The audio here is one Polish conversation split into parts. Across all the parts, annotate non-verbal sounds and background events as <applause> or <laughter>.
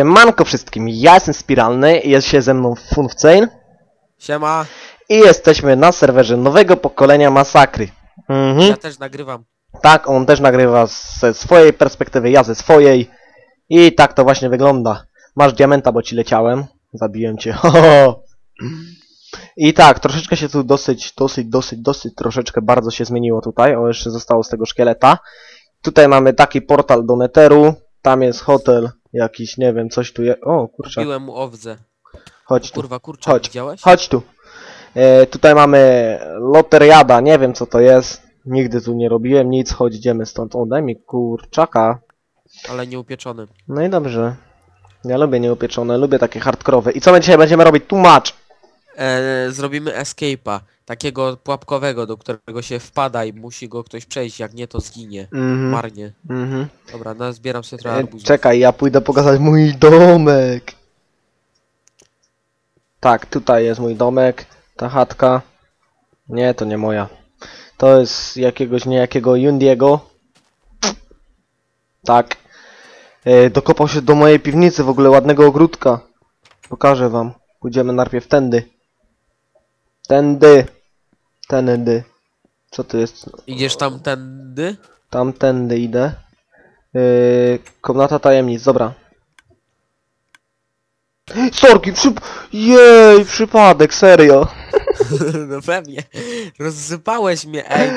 Siemanko wszystkim, ja jestem Spiralny, jest się ze mną Funfcain Siema, i jesteśmy na serwerze nowego pokolenia Masakry. Mhm. ja też nagrywam. Tak, on też nagrywa ze swojej perspektywy, ja ze swojej i tak to właśnie wygląda. Masz diamenta, bo ci leciałem, zabiłem cię. <laughs> I tak, troszeczkę się tu dosyć, dosyć, dosyć, dosyć troszeczkę bardzo się zmieniło tutaj, o jeszcze zostało z tego szkieleta. Tutaj mamy taki portal do Netheru, tam jest hotel jakiś, nie wiem, coś tu jest, o kurczę, Kupiłem mu owdzę. chodź tu. Kurwa, kurczak, Chodź. widziałeś? Chodź tu. E, tutaj mamy loteriada, nie wiem co to jest. Nigdy tu nie robiłem nic, chodź idziemy stąd. O, daj mi kurczaka. Ale nie upieczony. No i dobrze. Ja lubię nieupieczone, lubię takie hardkorowe. I co my dzisiaj będziemy robić? Tłumacz! E, zrobimy escape'a, takiego pułapkowego, do którego się wpada i musi go ktoś przejść, jak nie to zginie. Mhm. Marnie. mhm. Dobra, no, zbieram sobie trochę E, arbuzów. czekaj, ja pójdę pokazać mój domek. Tak, tutaj jest mój domek. Ta chatka. Nie, to nie moja. To jest jakiegoś niejakiego Yundiego. Tak. E, dokopał się do mojej piwnicy, w ogóle ładnego ogródka. Pokażę wam. Pójdziemy najpierw tędy. Tędy. Tędy. Co to jest? Idziesz tamtędy? Tamtędy idę. Yy, komnata tajemnic, dobra. Sorki, przyp... Jej, przypadek, serio. <laughs> no pewnie. Rozsypałeś mnie, ej,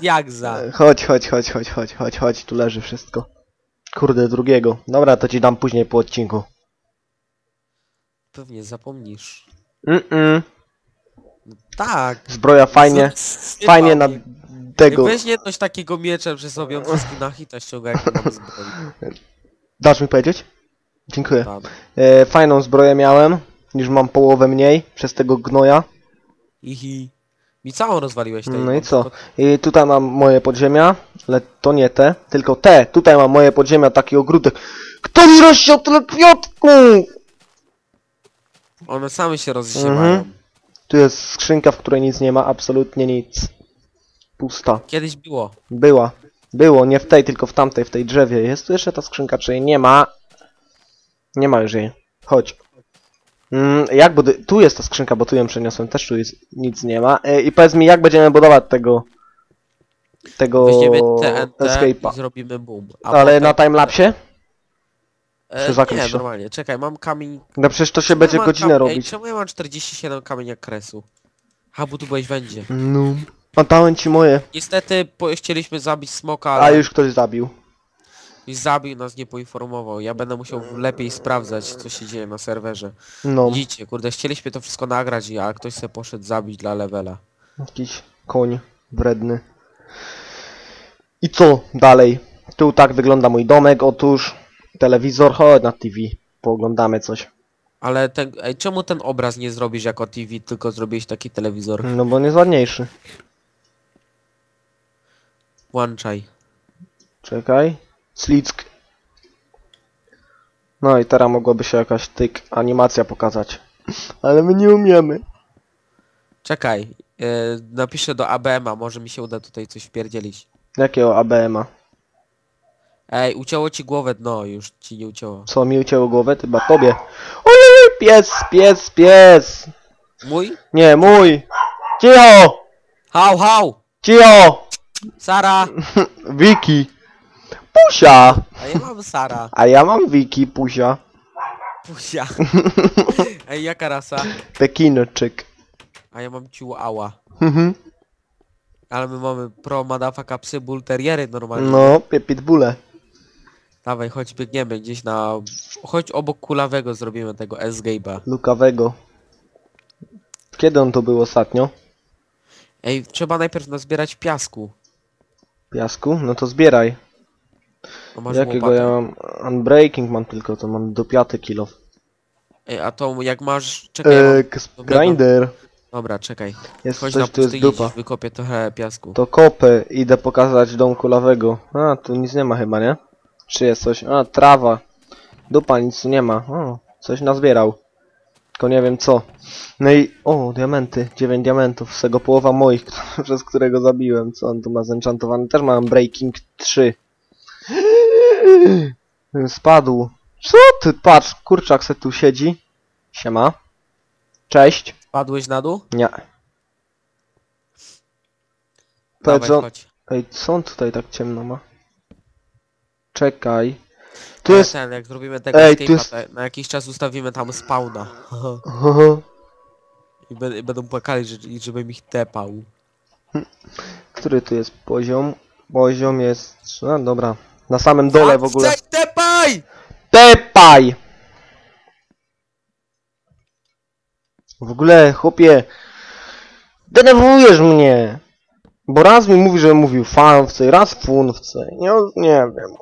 jak za. Chodź, chodź, chodź, chodź, chodź, chodź, chodź, tu leży wszystko. Kurde, drugiego. Dobra, to ci dam później po odcinku. Pewnie zapomnisz. Mm-mm. Tak. Zbroja fajnie, Zasypał fajnie na tego. Weź coś takiego mieczem przy sobie, on wszystkim na hita ściąga, jak zbroi. Dasz mi powiedzieć? Dziękuję. Tam. E, fajną zbroję miałem, niż mam połowę mniej, przez tego gnoja. Ihi. Mi całą rozwaliłeś tej. No i co? I tutaj mam moje podziemia, ale to nie te, tylko te. Tutaj mam moje podziemia, taki ogródek. Kto mi rozsiał tyle kwiatków? One same się rozsiewają. Mhm. Tu jest skrzynka, w której nic nie ma, absolutnie nic. Pusta. Kiedyś było. Była. Było, nie w tej, tylko w tamtej, w tej drzewie. Jest tu jeszcze ta skrzynka, czy jej nie ma? Nie ma już jej. Chodź. Mm, jak budy... Tu jest ta skrzynka, bo tu ją przeniosłem, też tu jest, nic nie ma. E, I powiedz mi, jak będziemy budować tego... Tego... Weźmiemy TNT Escape'a. i zrobimy boom. A Ale potem- na timelapsie? E, Nie, normalnie. Czekaj, mam kamień... No przecież to się Czemu będzie ja godzinę kam... Ej, robić. czemu ja mam 47 kamienia kresu? Ha, bo tu byłeś będzie. No. Oddałem ci moje. Niestety po... chcieliśmy zabić smoka, A ale już ktoś zabił. i zabił nas, nie poinformował. Ja będę musiał lepiej sprawdzać, co się dzieje na serwerze. No. Widzicie, kurde, chcieliśmy to wszystko nagrać, a ktoś se poszedł zabić dla levela. Jakiś koń wredny. I co dalej? Tu tak wygląda mój domek, otóż telewizor, chodź na TV, pooglądamy coś. Ale ten... Ej, czemu ten obraz nie zrobisz jako TV, tylko zrobiłeś taki telewizor? No bo on jest ładniejszy. Włączaj. Czekaj. Slick. No i teraz mogłaby się jakaś tyk animacja pokazać. <laughs> Ale my nie umiemy. Czekaj, e, napiszę do ABM-a, może mi się uda tutaj coś wpierdzielić. Jakiego ABM-a? Ej, ucięło ci głowę, no już ci nie ucięło. Co mi ucięło głowę? Chyba tobie. Ojej, pies, pies, pies. Mój? Nie, mój. Cicho! Hał, hał! Cicho! Sara! <laughs> Wiki. Pusia. A ja mam Sara. A ja mam Wiki, Pusia. Pusia. <laughs> Ej, jaka rasa? Pekinczyk. A ja mam Chihuahua. Mhm. Ale my mamy pro madafaka psy bull terriery normalnie. No, pi- pitbulle. Dawaj, chodź biegniemy gdzieś na... Chodź obok kulawego zrobimy tego escape'a. Lukawego. Kiedy on to był ostatnio? Ej, trzeba najpierw nazbierać piasku. Piasku? No to zbieraj. No masz Jakiego łopatę. ja mam? Unbreaking mam tylko, to mam do piaty kilo. Ej, a to jak masz... Czekaj, ja mam... Eee, grinder. Dobra, czekaj. Jest Chodź na coś, tu jest pustynię, dupa. wykopię trochę piasku. To kopy. Idę pokazać dom kulawego. A, tu nic nie ma chyba, nie? Czy jest coś? A, trawa. Dupa, nic tu nie ma. O, coś nazbierał. Tylko nie wiem co. No i... O, diamenty. 9 diamentów. Z tego połowa moich, <laughs> przez którego zabiłem. Co on tu ma zenchantowany? Też mam Breaking 3. <clears throat> Spadł. Co ty? Patrz, kurczak se tu siedzi. Siema. Cześć. Padłeś na dół? Nie. Dawaj, Powiedz, on... chodź. Ej, co on tutaj tak ciemno ma? Czekaj. Tu Ale jest... Ten, jak zrobimy tego Ej, escape'a, jest- to na jakiś czas ustawimy tam spawna. <laughs> I, be, I będą płakali, że, żebym ich tepał. Który tu jest poziom? Poziom jest... No dobra. Na samym dole w ogóle. Tepaj! Tepaj! W ogóle, chłopie... Denerwujesz mnie! Bo raz mi mówi, że mówił fanwce, raz funwce. Nie, nie wiem.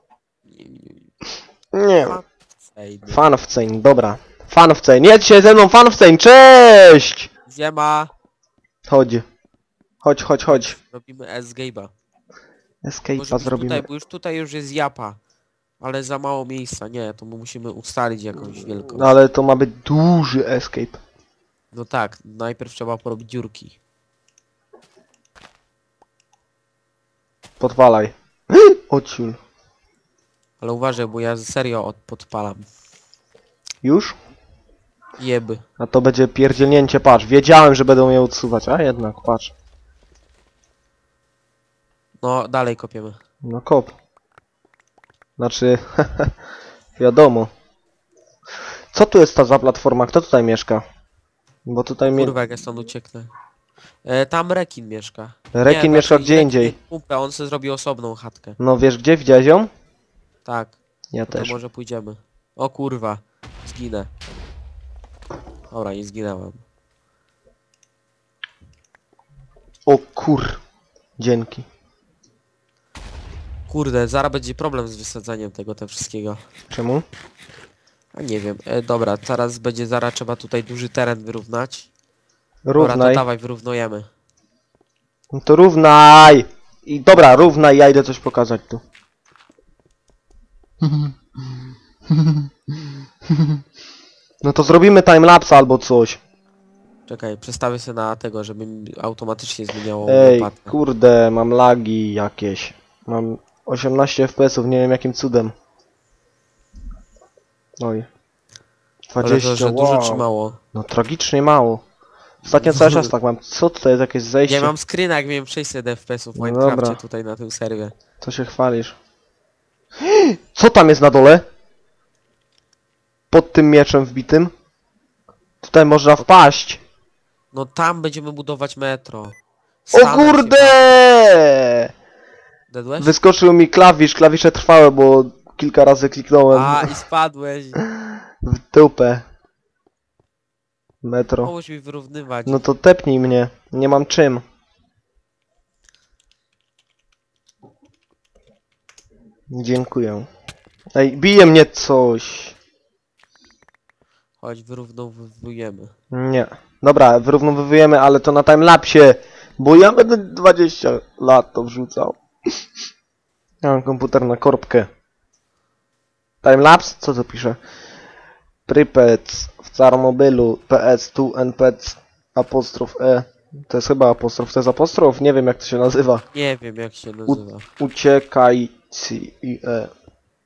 Nie wiem. Ej, nie. Fanwcein, dobra. Fanwcein, jedź się ze mną, fanwcein, cześć! Ziema! Chodź. Chodź, chodź, chodź. Robimy escape'a. Escape'a zrobimy. tutaj, bo już tutaj już jest japa. Ale za mało miejsca, nie, to my musimy ustalić jakąś wielką. No ale to ma być duży escape. No tak, najpierw trzeba porobić dziurki. Podwalaj. <gasps> Ociul. Ale uważaj, bo ja serio od, podpalam. Już? Jeby. A to będzie pierdzielnięcie, patrz. Wiedziałem, że będą je odsuwać, a jednak, patrz. No, dalej kopiemy. No kop. Znaczy, <laughs> wiadomo. Co tu jest ta za platforma? Kto tutaj mieszka? Bo tutaj mnie... Kurwa, jak ja stąd ucieknę. E, tam rekin mieszka. Rekin mieszka gdzie indziej. Kumpę, on sobie zrobi osobną chatkę. No wiesz gdzie? Widziałeś ją? Tak, Ja to też. może pójdziemy. O kurwa, zginę. Dobra, nie zginęłam. O kur... Dzięki. Kurde, zaraz będzie problem z wysadzaniem tego, te wszystkiego. Czemu? A nie wiem. E, dobra, teraz będzie zaraz trzeba tutaj duży teren wyrównać. Dobra, to Równaj. dawaj, wyrównujemy. No to równaj! I dobra, równaj, ja idę coś pokazać tu. <laughs> No to zrobimy timelapse albo coś. Czekaj, przestawię się na tego, żeby mi automatycznie zmieniało Ej, kurde, mam lagi jakieś. Mam 18 FPS-ów, nie wiem jakim cudem. Oj. Ale 20, to, że wow. dużo trzymało. No tragicznie mało. Ostatnio cały czas tak mam. Co tutaj jest jakieś zejście? Ja mam screena, jak miałem 600 FPS-ów w No Minecrafcie dobra. tutaj na tym serwie. Co się chwalisz? Co tam jest na dole? Pod tym mieczem wbitym? Tutaj można wpaść. No tam będziemy budować metro. O kurde! Dedłeś? Wyskoczył mi klawisz, klawisze trwałe, bo kilka razy kliknąłem A, i spadłeś. w dupę. Metro. Mi wyrównywać. No to tepnij mnie. Nie mam czym. Dziękuję. Ej, bije mnie coś. Chodź, wyrównowujemy. Nie. Dobra, wyrównowujemy, ale to na timelapsie. Bo ja będę 20 lat to wrzucał. Ja mam komputer na korbkę. Timelapse? Co to pisze? Prypec w Carmobylu PS2 NPC apostrof E. To jest chyba apostrof, to jest apostrof? Nie wiem jak to się nazywa. Nie wiem jak się nazywa. Uciekajci i E.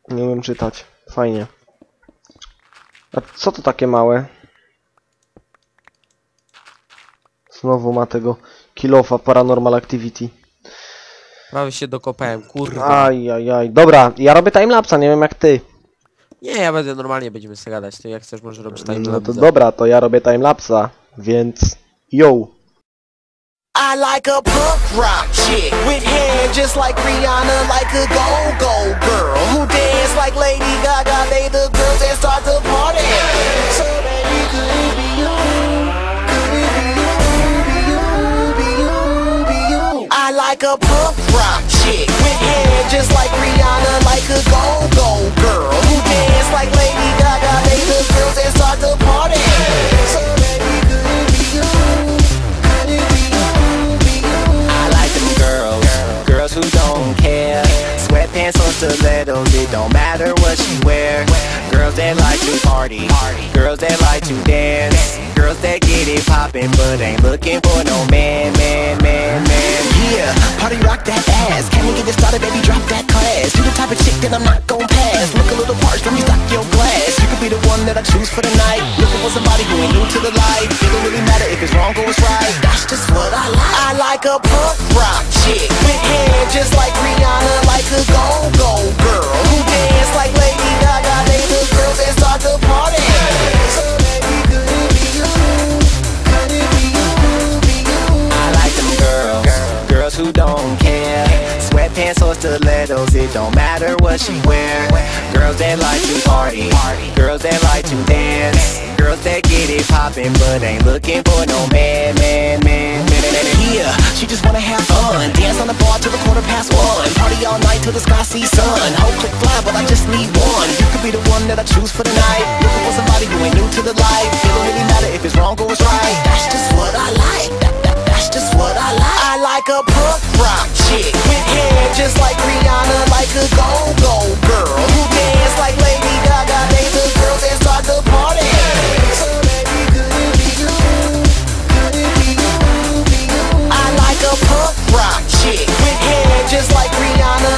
Nie umiem czytać. Fajnie. A co to takie małe? Znowu ma tego kilofa Paranormal Activity. Prawie się dokopałem, kurwa. Aj, aj, aj. Dobra, ja robię timelapsa, nie wiem jak ty. Nie, ja będę normalnie będziemy sobie gadać. To jak chcesz, możesz robić time No to dobra, to ja robię timelapsa, więc yo. I like a punk rock chick with hair just like Rihanna, like a go-go girl who dance like Lady Gaga. They the girls that start the party. So baby, could it be you? Could it be you? Be you? Be you? Be you? I like a punk rock chick with hair just like Rihanna, like a go-go girl who dance like Lady Gaga. They the girls that start the party. So Stilettos, it don't matter what you wear. Girls that like to party, girls that like to dance. Girls that get it poppin', but ain't looking for no man, man, man, man. Yeah, party rock that ass. Can we get this started, baby? Drop that class. You the type of chick that I'm not gon' pass. Look a little parched, let me stock your glass. You could be the one that I choose for the night. For somebody who ain't new to the life. It don't really matter if it's wrong or it's right. That's just what I like. I like a punk rock chick with hair just like Rihanna, like a go-go girl who dance like Lady Gaga. They the girls that start the party. So baby, could it be you? Could it be you? Be you? I like them girls, girls who don't care. Sweatpants or stilettos, it don't matter what she wear. Girls that like to party, girls that like to dance. Girls that get it poppin', but ain't looking for no man, man, man, man, man, man. Yeah, she just wanna have fun. Dance on the bar till the quarter past one. Party all night till the sky sees sun. Whole click fly, but I just need one. You could be the one that I choose for the night. Looking for somebody who ain't new to the life. It don't really matter if it's wrong or it's right. That's just what I like. That, that, that's just what I like. I like a punk rock chick with hair just like Rihanna, like a go-go girl who dance like Lady Gaga. They the girls that start the party. Punk rock chick with hair just like Rihanna,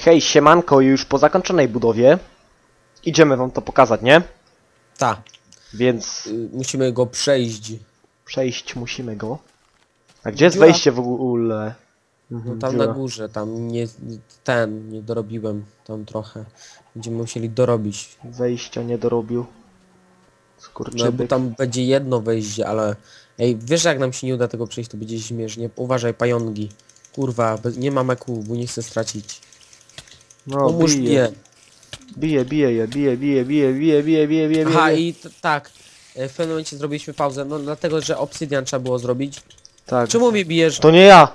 Hej, siemanko, już po zakończonej budowie. Idziemy wam to pokazać, nie? Ta, Więc y, musimy go przejść. przejść musimy go. A gdzie jest Dziura. wejście w ogóle? No Mhm, tam dziura. na górze, tam nie, ten, nie dorobiłem, tam trochę. Będziemy musieli dorobić. Wejścia nie dorobił. No bo Skurczybyk. tam będzie jedno wejście, ale... Ej, wiesz jak nam się nie uda tego przejść, to będzie śmiesznie. Uważaj, pająki. Kurwa, nie mam EQ, bo nie chcę stracić. No, Pomóż bije, mnie. bije, bije je, bije, bije, bije, bije, bije, bije, bije, Aha, bije. i t- tak. e, W pewnym momencie zrobiliśmy pauzę, no dlatego, że obsydian trzeba było zrobić. Tak. Czemu mnie bijesz? To nie ja,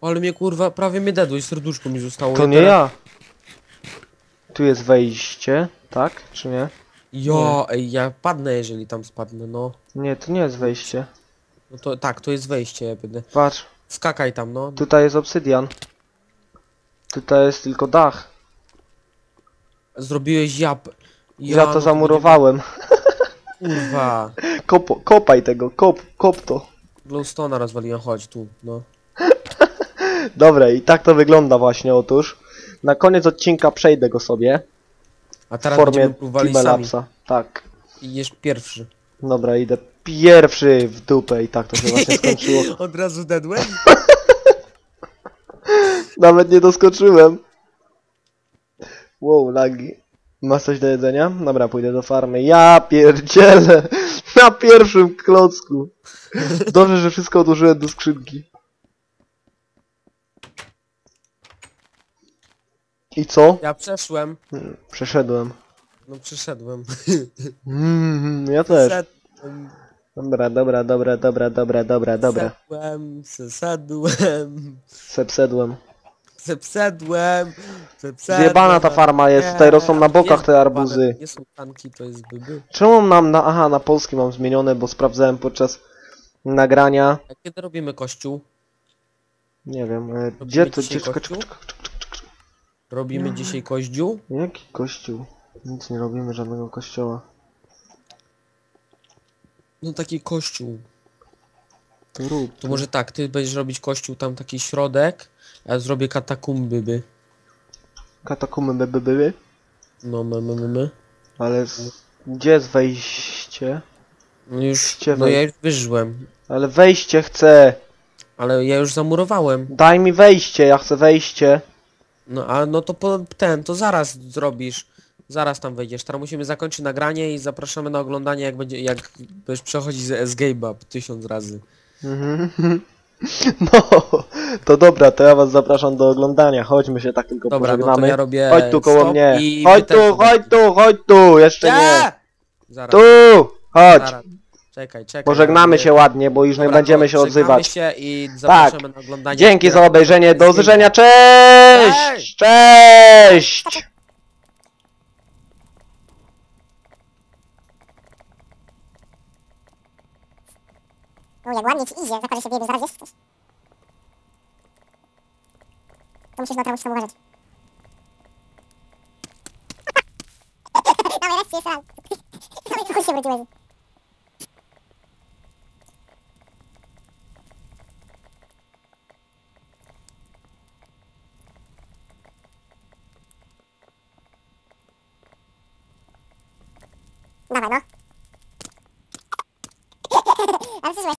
Ale mnie kurwa, prawie mnie dedłeś, serduszko mi zostało. to nie teraz- ja. Tu jest wejście, tak? Czy nie? Jo, ej, ja padnę, jeżeli tam spadnę, no. Nie, to nie jest wejście. No to tak, to jest wejście, ja będę. Patrz, Skakaj tam, no. tutaj jest obsydian. Tutaj jest tylko dach. Zrobiłeś jap. Ja, to zamurowałem. Kurwa. <laughs> Kop, kopaj tego, kop, kop to. Glowstone'a rozwaliłem, chodź tu, no. <laughs> Dobra, i tak to wygląda właśnie otóż. Na koniec odcinka przejdę go sobie. A W teraz formie będziemy próbowali sami. Timelapsa. Tak. I jesz pierwszy. Dobra, idę pierwszy w dupę i tak to się właśnie <laughs> skończyło. Od razu dedłem? Nawet nie doskoczyłem. Wow, lagi. Masz coś do jedzenia? Dobra, pójdę do farmy. Ja pierdzielę! <laughs> Na pierwszym klocku. Dobrze, że wszystko odłożyłem do skrzynki. I co? Ja przeszłem. Hmm, Przeszedłem. No przeszedłem. <laughs> Mm, ja też. Zeszedłem, Dobra, dobra, dobra, dobra, dobra, dobra, dobra. Zeszedłem, zesadłem. Sepsedłem. Zepsedłem. Zepsedłem. Zjebana ta farma jest, tutaj rosną na bokach te arbuzy. Nie są tanki, to jest byby. Czemu mam na... Aha, na polski mam zmienione, bo sprawdzałem podczas nagrania. A kiedy robimy kościół? Nie wiem, e, gdzie to... dzisiaj Gdzie, czekaj, kościół? czekaj, czekaj. Robimy dzisiaj kościół? Jaki kościół? Nic nie robimy, żadnego kościoła. No taki kościół. To rób. To może tak, ty będziesz robić kościół tam taki środek, a ja zrobię katakumby by. Katakumy by by były, No my, my, my, my. ale z... gdzie jest wejście? No już, Gdzie no ja już wyżyłem. Ale wejście chcę! Ale ja już zamurowałem. Daj mi wejście, ja chcę wejście. No a no to po, ten, to zaraz zrobisz. Zaraz tam wejdziesz. Teraz musimy zakończyć nagranie i zapraszamy na oglądanie jak będzie, jak będziesz przechodzić z Escape'a tysiąc razy. Mhm. <laughs> No, to dobra, to ja was zapraszam do oglądania. Chodźmy się tak tylko Dobra, no to pożegnamy. ja robię Chodź tu koło stop mnie. i Chodź wy też tu, chodź tu, chodź tu, jeszcze nie. Zaraz, Tu, chodź. zaraz. Czekaj, czekaj. Pożegnamy się ładnie, bo już nie Dobra, będziemy się odzywać. się i zapraszamy na oglądanie. Dzięki za obejrzenie, do Escape'a. usłyszenia, cześć! Cześć! O, jak ładnie ci idzie, zaparzy się biedy, zaraz jest coś. To musisz na to uważać.